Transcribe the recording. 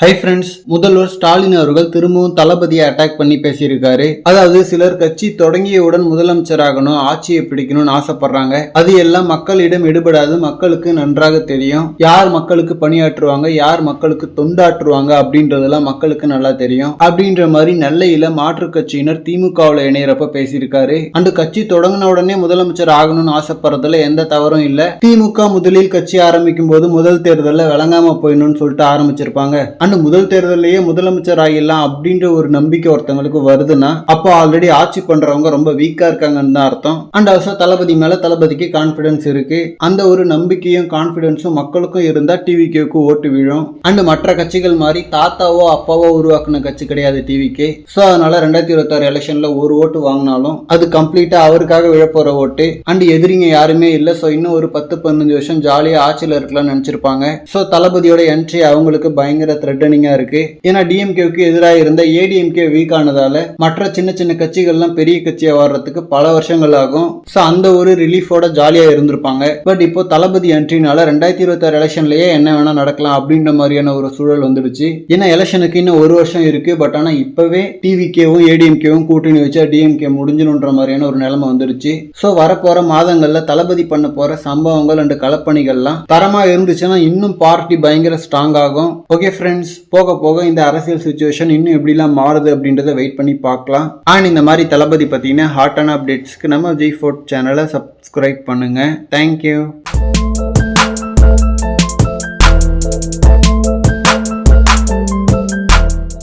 Hi friends முதல்வர் ஸ்டாலின் அவர்கள் திரும்பவும் தளபதியை அட்டாக் பண்ணி பேசியிருக்காரு. அதாவது சிலர் கட்சி தொடங்கியவுடன் முதலமைச்சர் ஆகணும் ஆட்சியை பிடிக்கணும்னு ஆசைப்படுறாங்க. அது எல்லாம் மக்களிடம் எடுபடாது மக்களுக்கு நன்றாக தெரியும். யார் மக்களுக்கு பணியாற்றுவாங்க யார் மக்களுக்கு தொண்டாற்றுவாங்க அப்படின்றதெல்லாம் மக்களுக்கு நல்லா தெரியும். அப்படின்ற மாதிரி நெல்லையில மாற்றுக் கட்சியினர் திமுகவில் இணையறப்ப பேசியிருக்காரு. அந்த கட்சி தொடங்கின உடனே முதலமைச்சர் ஆகணும்னு ஆசைப்படுறதுல எந்த தவறும் இல்ல. திமுக முதலில் கட்சி ஆரம்பிக்கும் போது முதல் தேர்தலில் விளங்காம போயிடணும்னு சொல்லிட்டு ஆரம்பிச்சிருப்பாங்க. அண்ட் முதல் தேர்தலையே முதலமைச்சர் ஆகிடலாம் அப்படின்ற ஒரு நம்பிக்கை ஒருத்தவங்களுக்கு வருதுன்னா அப்போ ஆல்ரெடி ஆட்சி பண்றவங்க ரொம்ப வீக்கா இருக்காங்கன்னு தான் அர்த்தம். அண்ட் also தளபதி மேல தளபதிக்கு கான்பிடன்ஸ் இருக்கு. அந்த ஒரு நம்பிக்கையும் கான்பிடன்ஸும் மக்களுக்கும் இருந்தா டிவிகேக்கு ஓட்டு விழும். அண்ட் மற்ற கட்சிகள் மாதிரி தாத்தாவோ அப்பாவோ உருவாக்குன கட்சி கிடையாது டிவிக்கு ஸோ அதனால ரெண்டாயிரத்தி இருபத்தாறு எலெக்ஷன்ல ஒரு ஓட்டு வாங்கினாலும் அது கம்ப்ளீட்டா அவருக்காக விழப்போற ஓட்டு. அண்ட் எதிரிங்க யாருமே இல்லை. ஸோ இன்னும் ஒரு பத்து பதினஞ்சு வருஷம் ஜாலியா ஆட்சியில் இருக்கலாம்னு நினைச்சிருப்பாங்க. ஸோ தளபதியோட என்ட்ரி அவங்களுக்கு பயங்கர த்ரெட்டனிங்கா இருக்குது ஏன்னா டிஎம்கேவுக்கு எதிராக இருந்த ஏடிஎம்கே வீக் ஆனதால் மற்ற சின்ன சின்ன கட்சிகள்லாம் பெரிய கட்சியாக வர்றதுக்கு பல வருஷங்கள் ஆகும். ஸோ அந்த ஒரு ரிலீஃபோட ஜாலியாக இருந்திருப்பாங்க. பட் இப்போ தளபதி என்ட்ரினால ரெண்டாயிரத்தி இருபத்தாறு எலெக்ஷன்லயே என்ன வேணா நடக்கலாம் அப்படின்ற மாதிரியான ஒரு சூழல் வந்துடுச்சு. ஏன்னா எலெக்ஷனுக்கு இன்னும் ஒரு வருஷம் இருக்கு. பட் ஆனால் இப்பவே டிவிகேவும் ஏடிஎம்கேவும் கூட்டணி வச்சா டிஎம்கே முடிஞ்சணுன்ற மாதிரியான ஒரு நிலைமை வந்துடுச்சு. ஸோ வரப்போற மாதங்கள்ல தளபதி பண்ண போற சம்பவங்கள் அண்ட் கலப்பணிகள்லாம் தரமா இருந்துச்சுன்னா இன்னும் பார்ட்டி பயங்கர ஸ்ட்ராங் ஆகும் ஓகே ஃப்ரெண்ட்ஸ் போக போக இந்த அரசியல் சுச்சுவேஷன் இன்னும் எப்படிலாம் மாறுது அப்படின்றத வெயிட் பண்ணி பார்க்கலாம். அண்ட் இந்த மாதிரி தளபதி பார்த்தீங்கன்னா ஹாட்டான அப்டேட்ஸ்க்கு நம்ம ஜி ஃபோர்ட் சேனலை சப்ஸ்கிரைப் பண்ணுங்க. Thank you